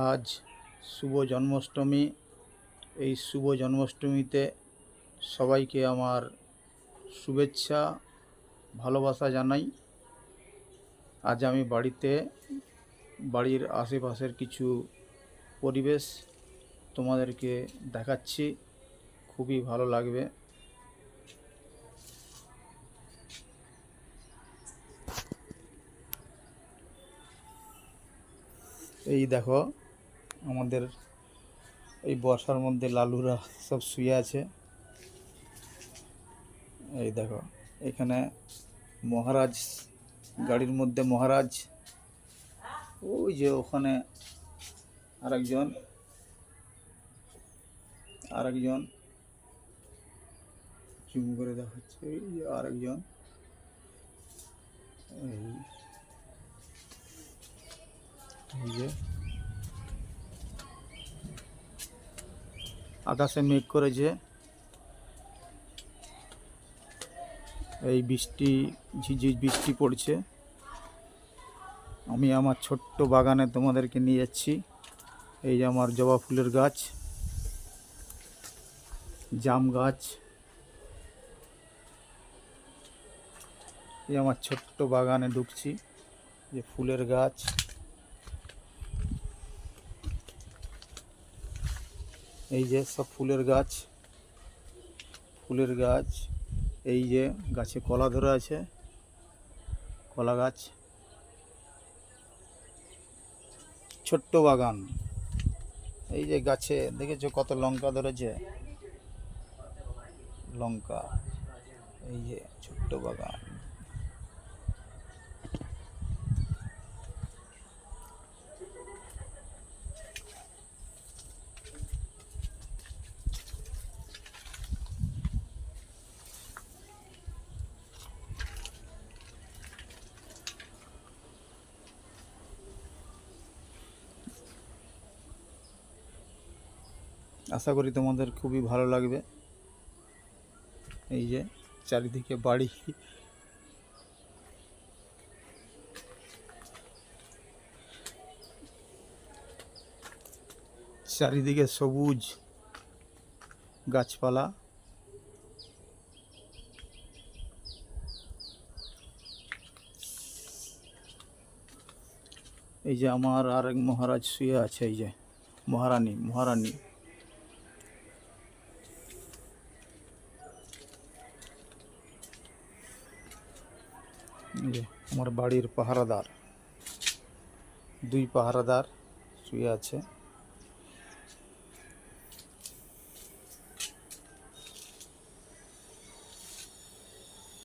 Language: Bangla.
আজ শুভ জন্মাষ্টমী। এই শুভ জন্মাষ্টমীতে সবাইকে আমার শুভেচ্ছা, ভালোবাসা জানাই। আজ আমি বাড়িতে, বাড়ির আশেপাশের কিছু পরিবেশ তোমাদেরকে দেখাচ্ছি। খুবই ভালো লাগবে। এই দেখো আমাদের এই বর্ষার মধ্যে লালুরা সব শুয়ে আছে। এই দেখো, এখানে মহারাজ, গাড়ির মধ্যে মহারাজ, ওই যে ওখানে আরেকজন আরেকজন, জুম করে দেখাচ্ছে, এই যে আরেকজন, এই যে আকাশে মেঘ করেছে। এই বৃষ্টি, ঝিঝির বৃষ্টি পড়ছে। আমি আমার ছোট্ট বাগানে তোমাদেরকে নিয়ে যাচ্ছি। এই যে আমার জবা ফুলের গাছ, জাম গাছ। এই আমার ছোট্ট বাগানে ঢুকছি, যে ফুলের গাছ। এই যে সব ফুলের গাছ ফুলের গাছ, এই যে গাছে কলা ধরে আছে, কলা গাছ, ছোট্ট বাগান। এই যে গাছে দেখেছ কত লঙ্কা ধরেছে? লঙ্কা, এই যে ছোট্ট বাগান। আশা করি তোমাদের খুবই ভালো লাগবে। এই যে চারিদিকে বাড়ি। চারিদিকে সবুজ গাছপালা। এই যে আমার আরেক মহারাজ শুয়ে আছে, এই যে মহারানী মহারানী। যে আমার বাড়ির পাহারাদার দুই পাহারাদার শুয়ে আছে